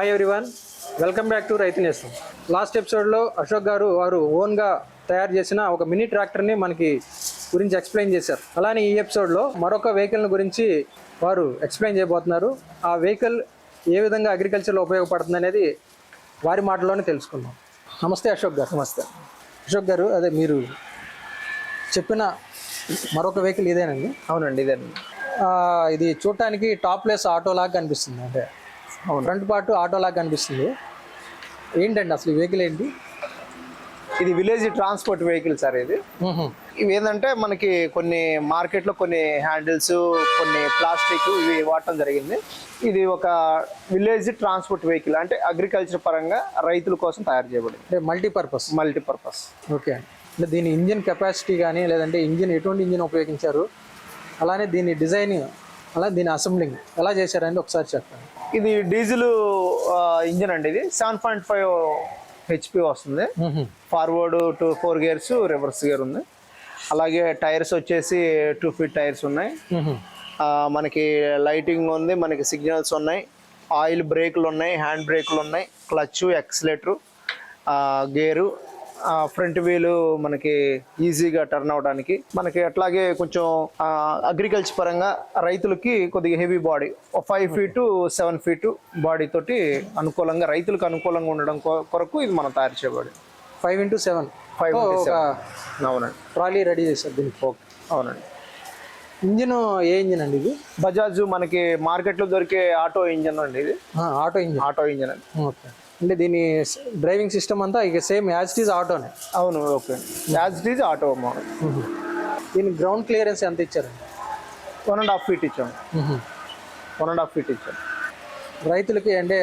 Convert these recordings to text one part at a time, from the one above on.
Hi everyone welcome back to Rythu Nestham last ఎపిసోడ్లో అశోక్ గారు వారు ఓన్గా తయారు చేసిన ఒక మినీ ట్రాక్టర్ని మనకి గురించి ఎక్స్ప్లెయిన్ చేశారు. అలానే ఈ ఎపిసోడ్లో మరొక వెహికల్ గురించి వారు ఎక్స్ప్లెయిన్ చేయబోతున్నారు. ఆ వెహికల్ ఏ విధంగా అగ్రికల్చర్లో ఉపయోగపడుతుంది అనేది వారి మాటల్లోనే తెలుసుకుందాం. నమస్తే అశోక్ గారు. నమస్తే. అశోక్ గారు అదే మీరు చెప్పిన మరొక వెహికల్ ఇదేనండి? అవునండి ఇదేనండి. ఇది చూడటానికి టాప్లెస్ ఆటో లాగా కనిపిస్తుంది. అంటే ఫ్రంట్ పార్ట్ ఆటో లాగా కనిపిస్తుంది. ఏంటండి అసలు వెహికల్ ఏంటి? ఇది విలేజ్ ట్రాన్స్పోర్ట్ వెహికల్ సార్ ఇది. ఇవి ఏంటంటే మనకి కొన్ని మార్కెట్లో కొన్ని హ్యాండిల్స్ కొన్ని ప్లాస్టిక్ ఇవి వాడటం జరిగింది. ఇది ఒక విలేజ్ ట్రాన్స్పోర్ట్ వెహికల్ అంటే అగ్రికల్చర్ పరంగా రైతుల కోసం తయారు చేయబడింది. అంటే మల్టీపర్పస్ మల్టీపర్పస్ ఓకే. అంటే దీని ఇంజిన్ కెపాసిటీ కానీ లేదంటే ఇంజిన్ ఎటువంటి ఇంజిన్ ఉపయోగించారు? అలానే దీని డిజైన్ అలా దీని అసెంబ్లింగ్ ఎలా చేశారండి ఒకసారి చెప్పండి. ఇది డీజిల్ ఇంజిన్ అండి ఇది. సెవెన్ పాయింట్ ఫైవ్ హెచ్పి వస్తుంది. Forward two four gears reverse gear ఉంది. అలాగే టైర్స్ వచ్చేసి టూ ఫీట్ టైర్స్ ఉన్నాయి. మనకి లైటింగ్ ఉంది మనకి సిగ్నల్స్ ఉన్నాయి. ఆయిల్ బ్రేకులు ఉన్నాయి హ్యాండ్ బ్రేకులు ఉన్నాయి క్లచ్ ఎక్సలేటరు గేరు ఫ్రంట్ వీలు మనకి ఈజీగా టర్న్ అవడానికి. మనకి అట్లాగే కొంచెం అగ్రికల్చర్ పరంగా రైతులకి కొద్దిగా heavy body five feet seven feet body తోటి అనుకూలంగా రైతులకు అనుకూలంగా ఉండడం కొరకు ఇది మనం తయారు చేయబడి ఫైవ్ ఇంటూ సెవెన్ ఫైవ్ అవునండి. ట్రాలీ రెడీ చేశారు దీనికి. ఓకే అవునండి. ఇంజిన్ ఏ ఇంజిన్ అండి ఇది? బజాజ్ మనకి మార్కెట్లో దొరికే ఆటో ఇంజన్ అండి ఇది. Auto engine. ఆటో ఇంజన్ అండి. ఓకే. అంటే దీని డ్రైవింగ్ సిస్టమ్ అంతా ఇక సేమ్ యాజ్ ఇట్ ఈజ్ ఆటోనే. అవును okay. As it is auto model దీని గ్రౌండ్ క్లియరెన్స్ ఎంత ఇచ్చారండి వన్ అండ్ హాఫ్ ఫీట్ ఇచ్చాం. వన్ అండ్ హాఫ్ ఫీట్ ఇచ్చాం. రైతులకి అంటే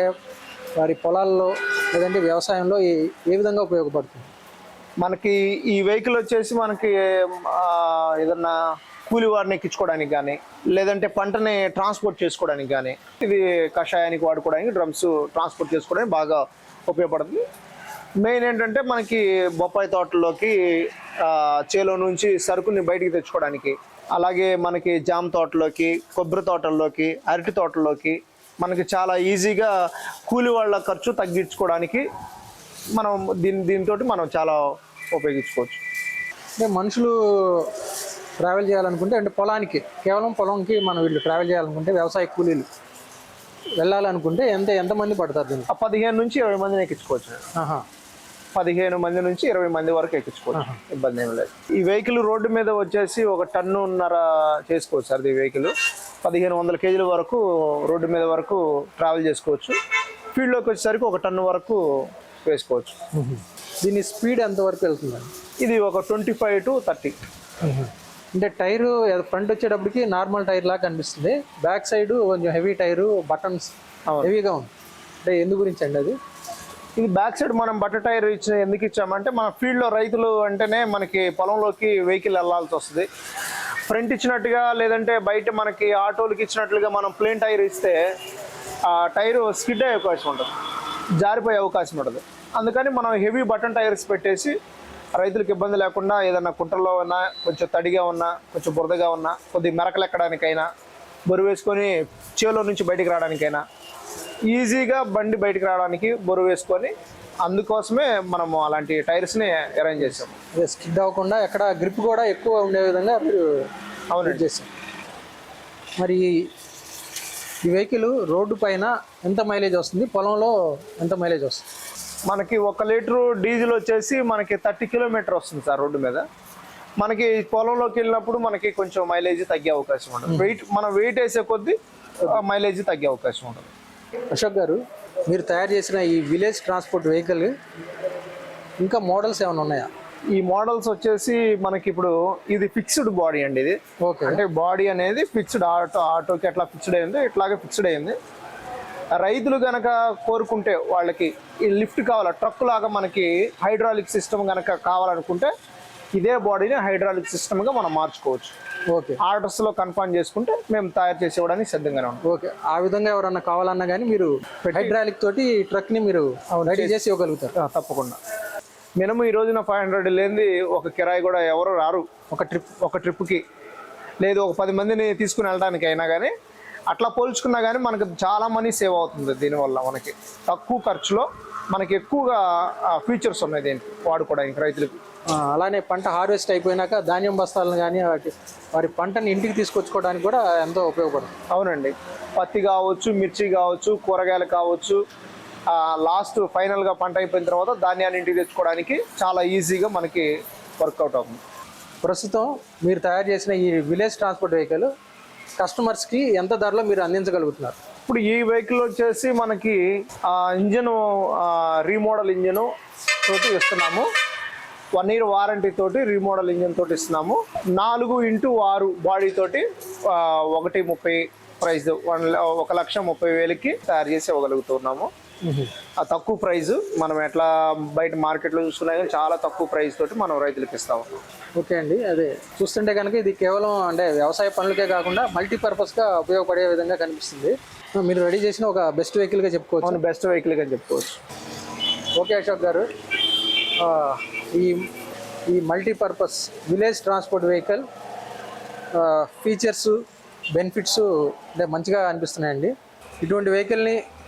వారి పొలాల్లో లేదంటే వ్యవసాయంలో ఏ- విధంగా ఉపయోగపడుతుంది? మనకి ఈ వెహికల్ వచ్చేసి మనకి ఏదన్నా కూలి వారిని ఎక్కించుకోవడానికి కానీ లేదంటే పంటని ట్రాన్స్పోర్ట్ చేసుకోవడానికి కానీ ఇది కషాయానికి వాడుకోవడానికి డ్రమ్స్ ట్రాన్స్పోర్ట్ చేసుకోవడానికి బాగా ఉపయోగపడుతుంది. మెయిన్ ఏంటంటే మనకి బొప్పాయి తోటలోకి చేలో నుంచి సరుకుని బయటికి తెచ్చుకోవడానికి అలాగే మనకి జామ తోటలోకి కొబ్బరి తోటల్లోకి అరటి తోటల్లోకి మనకి చాలా ఈజీగా కూలి వాళ్ళ ఖర్చు తగ్గించుకోవడానికి మనం దీని దీంతో మనం చాలా ఉపయోగించుకోవచ్చు. అంటే మనుషులు ట్రావెల్ చేయాలనుకుంటే అంటే పొలానికి కేవలం పొలంకి మనం వీళ్ళు ట్రావెల్ చేయాలనుకుంటే వ్యవసాయ కూలీలు వెళ్ళాలనుకుంటే ఎంత ఎంతమంది పడతారు దీనికి? ఆ పదిహేను నుంచి ఇరవై మందిని ఎక్కించుకోవచ్చు. పదిహేను మంది నుంచి ఇరవై మంది వరకు ఎక్కించుకోవచ్చు. ఇబ్బంది ఏం లేదు. ఈ వెహికల్ రోడ్డు మీద వచ్చేసి ఒక టన్నున్నర చేసుకోవచ్చు సార్ ఈ వెహికల్. పదిహేను వందల కేజీల వరకు రోడ్డు మీద వరకు ట్రావెల్ చేసుకోవచ్చు. ఫీల్డ్లోకి వచ్చేసరికి ఒక టన్ను వరకు వేసుకోవచ్చు. దీని స్పీడ్ ఎంత వరకు వెళ్తుందండి? ఇది ఒక ట్వంటీ ఫైవ్ టు థర్టీ. అంటే టైరు ఫ్రంట్ వచ్చేటప్పటికి నార్మల్ టైర్ లాగా కనిపిస్తుంది. బ్యాక్ సైడ్ కొంచెం హెవీ టైరు బటన్స్. హెవీగా ఉంది. అంటే ఎందు గురించి అండి అది? ఇది బ్యాక్ సైడ్ మనం బట్ట టైర్ ఇచ్చిన ఎందుకు ఇచ్చామంటే మన ఫీల్డ్లో రైతులు అంటేనే మనకి పొలంలోకి వెహికల్ వెళ్ళాల్సి వస్తుంది. ఫ్రంట్ ఇచ్చినట్టుగా లేదంటే బయట మనకి ఆటోలకి ఇచ్చినట్లుగా మనం ప్లేన్ టైర్ ఇస్తే ఆ టైర్ స్కిడ్ అయ్యే అవకాశం ఉంటుంది. జారిపోయే అవకాశం ఉంటుంది. అందుకని మనం హెవీ బటన్ టైర్స్ పెట్టేసి రైతులకు ఇబ్బంది లేకుండా ఏదైనా కుంటల్లో ఉన్నా కొంచెం తడిగా ఉన్నా కొంచెం బురదగా ఉన్నా కొద్ది మెరకలెక్కడానికైనా బరువు వేసుకొని చేలో నుంచి బయటికి రావడానికైనా ఈజీగా బండి బయటికి రావడానికి బరువు వేసుకొని అందుకోసమే మనము అలాంటి టైర్స్ని అరేంజ్ చేసాము అదే స్కిడ్ అవ్వకుండా ఎక్కడ గ్రిప్ కూడా ఎక్కువ ఉండే విధంగా మీరు అవునండి. చేశారు. మరి ఈ వెహికల్ రోడ్డు పైన ఎంత మైలేజ్ వస్తుంది? పొలంలో ఎంత మైలేజ్ వస్తుంది? మనకి ఒక లీటరు డీజిల్ వచ్చేసి మనకి థర్టీ కిలోమీటర్ వస్తుంది సార్ రోడ్డు మీద. మనకి పొలంలోకి వెళ్ళినప్పుడు మనకి కొంచెం మైలేజ్ తగ్గే అవకాశం ఉంటుంది. వెయిట్ మనం వెయిట్ వేసే కొద్దీ మైలేజ్ తగ్గే అవకాశం ఉంటుంది. అశోక్ గారు మీరు తయారు చేసిన ఈ విలేజ్ ట్రాన్స్పోర్ట్ వెహికల్ ఇంకా మోడల్స్ ఏమైనా ఉన్నాయా? ఈ మోడల్స్ వచ్చేసి మనకి ఇప్పుడు ఇది ఫిక్స్డ్ బాడీ అండి ఇది. ఓకే. అంటే బాడీ అనేది ఫిక్స్డ్ ఆటో ఆటోకి ఎట్లా ఫిక్స్డ్ అయింది ఇట్లాగే ఫిక్స్డ్ అయింది. రైతులు గనక కోరుకుంటే వాళ్ళకి ఈ లిఫ్ట్ కావాలా? ట్రక్ లాగా మనకి హైడ్రాలిక్ సిస్టమ్ గనక కావాలనుకుంటే ఇదే బాడీని హైడ్రాలిక్ సిస్టమ్గా మనం మార్చుకోవచ్చు. ఓకే. ఆర్డర్స్లో కన్ఫర్మ్ చేసుకుంటే మేము తయారు చేసి ఇవ్వడానికి సిద్ధంగానే ఉంటాం ఓకే. ఆ విధంగా ఎవరన్నా కావాలన్నా కానీ మీరు హైడ్రాలిక్ తోటి ట్రక్ని మీరు రెడీ చేసి ఇవ్వగలుగుతారు. తప్పకుండా. మినిమం ఈ రోజున ఫైవ్ హండ్రెడ్ లేనిది ఒక కిరాయి కూడా ఎవరు రారు. ఒక ట్రిప్ ఒక ట్రిప్కి. లేదు ఒక పది మందిని తీసుకుని వెళ్ళడానికి అయినా కానీ అట్లా పోల్చుకున్నా కానీ మనకు చాలా మనీ సేవ్ అవుతుంది దీనివల్ల మనకి. తక్కువ ఖర్చులో మనకి ఎక్కువగా ఫీచర్స్ ఉన్నాయి దీనికి వాడుకోవడానికి రైతులకు. అలానే పంట హార్వెస్ట్ అయిపోయినాక ధాన్యం బస్తాలను కానీ వాటి వారి పంటని ఇంటికి తీసుకొచ్చుకోవడానికి కూడా ఎంతో ఉపయోగపడుతుంది. అవునండి. పత్తి కావచ్చు మిర్చి కావచ్చు కూరగాయలు కావచ్చు లాస్ట్ ఫైనల్గా పంట అయిపోయిన తర్వాత ధాన్యాన్ని ఇంటికి తెచ్చుకోవడానికి చాలా ఈజీగా మనకి వర్కౌట్ అవుతుంది. ప్రస్తుతం మీరు తయారు చేసిన ఈ విలేజ్ ట్రాన్స్పోర్ట్ వెహికల్ కస్టమర్స్కి ఎంత ధరలో మీరు అందించగలుగుతున్నారు? ఇప్పుడు ఈ వెహికల్ వచ్చేసి మనకి ఇంజను రీమోడల్ ఇంజను తోటి ఇస్తున్నాము. వన్ ఇయర్ వారంటీ తోటి రీమోడల్ ఇంజన్ తోటి ఇస్తున్నాము. నాలుగు ఇంటూ ఆరు బాడీ తోటి ఒకటి ముప్పై ప్రైస్ వన్ ఒక లక్ష ముప్పై వేలకి తయారు చేసి ఇవ్వగలుగుతున్నాము. ఆ తక్కువ ప్రైస్ మనం ఎట్లా బయట మార్కెట్లో చూసుకున్నా కానీ చాలా తక్కువ ప్రైస్ తోటి మనం రైతులకు ఇస్తాము ఓకే అండి. అదే చూస్తుంటే కనుక ఇది కేవలం అంటే వ్యవసాయ పనులకే కాకుండా మల్టీపర్పస్గా ఉపయోగపడే విధంగా కనిపిస్తుంది. మీరు రెడీ చేసిన ఒక బెస్ట్ వెహికల్గా చెప్పుకోవచ్చు. మన బెస్ట్ వెహికల్ అని చెప్పుకోవచ్చు. ఓకే అశోక్ గారు. ఈ ఈ multipurpose village transport vehicle features benefits అంటే మంచిగా అనిపిస్తున్నాయండి. ఇటువంటి వెహికల్ని